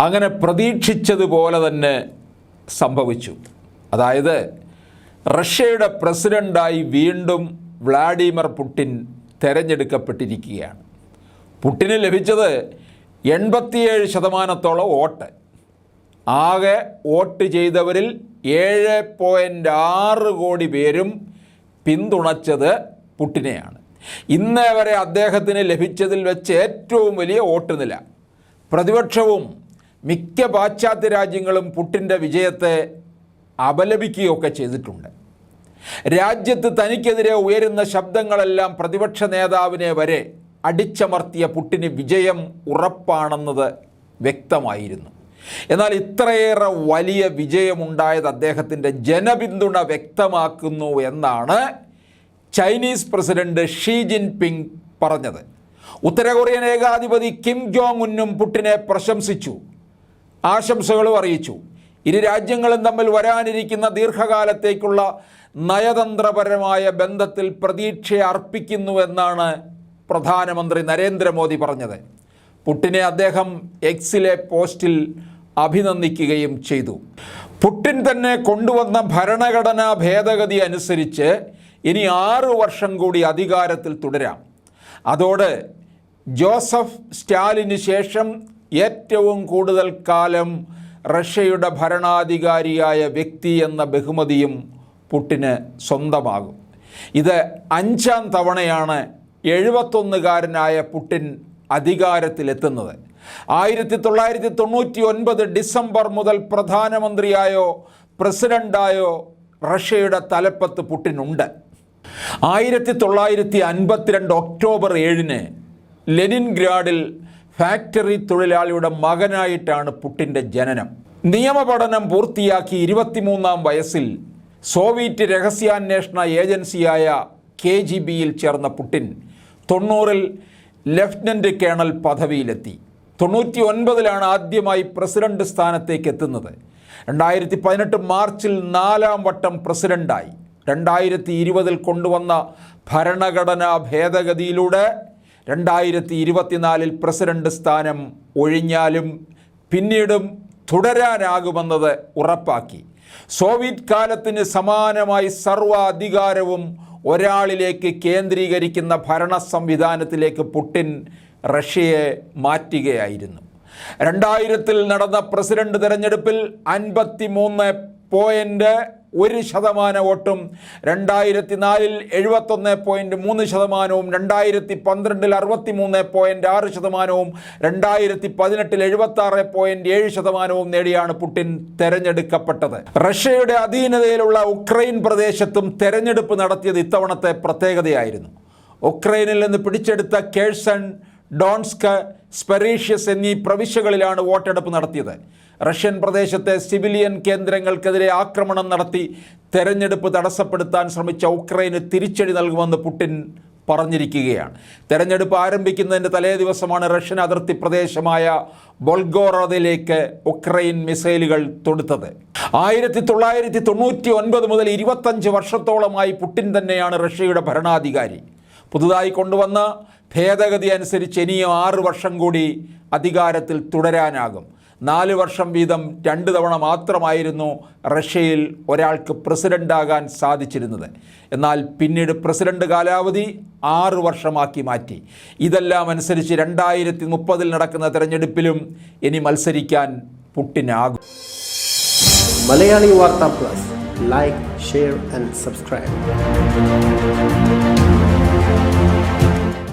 അങ്ങനെ പ്രതീക്ഷിച്ചതുപോലെ തന്നെ സംഭവിച്ചു. അതായത് റഷ്യയുടെ പ്രസിഡന്റായി വീണ്ടും വ്ളാഡിമിർ പുട്ടിൻ തെരഞ്ഞെടുക്കപ്പെട്ടിരിക്കുകയാണ്. പുട്ടിന് ലഭിച്ചത് എൺപത്തിയേഴ് ശതമാനത്തോളം വോട്ട്. ആകെ വോട്ട് ചെയ്തവരിൽ ഏഴ് പോയിന്റ് ആറ് കോടി പേരും പിന്തുണച്ചത് പുട്ടിനെയാണ്. ഇന്നേ വരെ അദ്ദേഹത്തിന് ലഭിച്ചതിൽ വെച്ച് ഏറ്റവും വലിയ വോട്ട് നില. പ്രതിപക്ഷവും മിക്ക പാശ്ചാത്യ രാജ്യങ്ങളും പുട്ടിന്റെ വിജയത്തെ അപലപിക്കുകയൊക്കെ ചെയ്തിട്ടുണ്ട്. രാജ്യത്ത് തനിക്കെതിരെ ഉയരുന്ന ശബ്ദങ്ങളെല്ലാം പ്രതിപക്ഷ നേതാവിനെ വരെ അടിച്ചമർത്തിയ പുട്ടിന് വിജയം ഉറപ്പാണെന്നത് വ്യക്തമായിരുന്നു. എന്നാൽ ഇത്രയേറെ വലിയ വിജയമുണ്ടായത് അദ്ദേഹത്തിന്റെ ജനപിന്തുണ വ്യക്തമാക്കുന്നു എന്നാണ് ചൈനീസ് പ്രസിഡന്റ് ഷീ ജിൻപിങ് പറഞ്ഞത്. ഉത്തരകൊറിയൻ ഏകാധിപതി കിം ജോങ് ഉന്നും പുട്ടിനെ പ്രശംസിച്ചു. ആശംസകളും അറിയിച്ചു. ഇരു രാജ്യങ്ങളും തമ്മിൽ വരാനിരിക്കുന്ന ദീർഘകാലത്തേക്കുള്ള നയതന്ത്രപരമായ ബന്ധത്തിൽ പ്രതീക്ഷ അർപ്പിക്കുന്നുവെന്നാണ് പ്രധാനമന്ത്രി നരേന്ദ്രമോദി പറഞ്ഞത്. പുട്ടിനെ അദ്ദേഹം എക്സിലെ പോസ്റ്റിൽ അഭിനന്ദിക്കുകയും ചെയ്തു. പുട്ടിൻ തന്നെ കൊണ്ടുവന്ന ഭരണഘടനാ ഭേദഗതി അനുസരിച്ച് ഇനി ആറു വർഷം കൂടി അധികാരത്തിൽ തുടരാം. അതോടെ ജോസഫ് സ്റ്റാലിന് ശേഷം ഏറ്റവും കൂടുതൽ കാലം റഷ്യയുടെ ഭരണാധികാരിയായ വ്യക്തി എന്ന ബഹുമതിയും പുട്ടിന് സ്വന്തമാകും. ഇത് അഞ്ചാം തവണയാണ് എഴുപത്തൊന്നുകാരനായ പുട്ടിൻ അധികാരത്തിലെത്തുന്നത്. ആയിരത്തി തൊള്ളായിരത്തി തൊണ്ണൂറ്റി ഒൻപത് ഡിസംബർ മുതൽ പ്രധാനമന്ത്രിയായോ പ്രസിഡന്റായോ റഷ്യയുടെ തലപ്പത്ത് പുട്ടിനുണ്ട്. ആയിരത്തി തൊള്ളായിരത്തി അൻപത്തിരണ്ട് ഒക്ടോബർ ഏഴിന് ലെനിൻഗ്രാഡിൽ ഫാക്ടറി തൊഴിലാളിയുടെ മകനായിട്ടാണ് പുട്ടിന്റെ ജനനം. നിയമപഠനം പൂർത്തിയാക്കി ഇരുപത്തിമൂന്നാം വയസ്സിൽ സോവിയറ്റ് രഹസ്യാന്വേഷണ ഏജൻസിയായ കെ ജി ബിയിൽ ചേർന്ന പുട്ടിൻ തൊണ്ണൂറിൽ ലഫ്റ്റനന്റ് കേണൽ പദവിയിലെത്തി. തൊണ്ണൂറ്റി ഒൻപതിലാണ് ആദ്യമായി പ്രസിഡന്റ് സ്ഥാനത്തേക്ക് എത്തുന്നത്. രണ്ടായിരത്തി പതിനെട്ട് മാർച്ചിൽ നാലാം വട്ടം പ്രസിഡന്റായി രണ്ടായിരത്തി ഇരുപതിൽ കൊണ്ടുവന്ന ഭരണഘടനാ ഭേദഗതിയിലൂടെ രണ്ടായിരത്തി ഇരുപത്തിനാലിൽ പ്രസിഡന്റ് സ്ഥാനം ഒഴിഞ്ഞാലും പിന്നീടും തുടരാനാകുമെന്നത് ഉറപ്പാക്കി. സോവിയറ്റ് കാലത്തിന് സമാനമായി സർവാധികാരവും ഒരാളിലേക്ക് കേന്ദ്രീകരിക്കുന്ന ഭരണ സംവിധാനത്തിലേക്ക് പുട്ടിൻ റഷ്യയെ മാറ്റുകയായിരുന്നു. രണ്ടായിരത്തിൽ നടന്ന പ്രസിഡന്റ് തെരഞ്ഞെടുപ്പിൽ അൻപത്തി മൂന്ന് പോയിന്റ് ഒരു ശതമാന വോട്ടും രണ്ടായിരത്തി നാലിൽ എഴുപത്തൊന്ന് പോയിന്റ് മൂന്ന് ശതമാനവും രണ്ടായിരത്തി പന്ത്രണ്ടിൽ അറുപത്തി മൂന്ന് പോയിന്റ് ആറ് ശതമാനവും രണ്ടായിരത്തി പതിനെട്ടിൽ എഴുപത്തി ആറ് പോയിന്റ് ഏഴ് ശതമാനവും നേടിയാണ് പുടിൻ തെരഞ്ഞെടുക്കപ്പെട്ടത്. റഷ്യയുടെ അധീനതയിലുള്ള ഉക്രൈൻ പ്രദേശത്തും തെരഞ്ഞെടുപ്പ് നടത്തിയത് ഇത്തവണത്തെ പ്രത്യേകതയായിരുന്നു. ഉക്രൈനിൽ നിന്ന് പിടിച്ചെടുത്ത കേഴ്സൺ ഡോൺസ്ക് സ്പെറീഷ്യസ് എന്നീ പ്രവിശ്യകളിലാണ് വോട്ടെടുപ്പ് നടത്തിയത്. റഷ്യൻ പ്രദേശത്തെ സിവിലിയൻ കേന്ദ്രങ്ങൾക്കെതിരെ ആക്രമണം നടത്തി തെരഞ്ഞെടുപ്പ് തടസ്സപ്പെടുത്താൻ ശ്രമിച്ച ഉക്രൈന് തിരിച്ചടി നൽകുമെന്ന് പുടിൻ പറഞ്ഞിരിക്കുകയാണ്. തെരഞ്ഞെടുപ്പ് ആരംഭിക്കുന്നതിന്റെ തലേ ദിവസമാണ് റഷ്യൻ അതിർത്തി പ്രദേശമായ ബൊൾഗോറോദയിലേക്ക് ഉക്രൈൻ മിസൈലുകൾ തൊടുത്തത്. ആയിരത്തി തൊള്ളായിരത്തി തൊണ്ണൂറ്റി ഒൻപത് മുതൽ ഇരുപത്തഞ്ച് വർഷത്തോളമായി പുടിൻ തന്നെയാണ് റഷ്യയുടെ ഭരണാധികാരി. പുതുതായി കൊണ്ടുവന്ന ഭേദഗതി അനുസരിച്ച് ഇനിയും ആറ് വർഷം കൂടി അധികാരത്തിൽ തുടരാനാകും. നാല് വർഷം വീതം രണ്ട് തവണ മാത്രമായിരുന്നു റഷ്യയിൽ ഒരാൾക്ക് പ്രസിഡന്റാകാൻ സാധിച്ചിരുന്നത്. എന്നാൽ പിന്നീട് പ്രസിഡന്റ് കാലാവധി ആറ് വർഷമാക്കി മാറ്റി. ഇതെല്ലാം അനുസരിച്ച് രണ്ടായിരത്തി മുപ്പതിൽ നടക്കുന്ന തെരഞ്ഞെടുപ്പിലും ഇനി മത്സരിക്കാൻ പുട്ടിനാകും. മലയാളി വാർത്താ plus. Like share and subscribe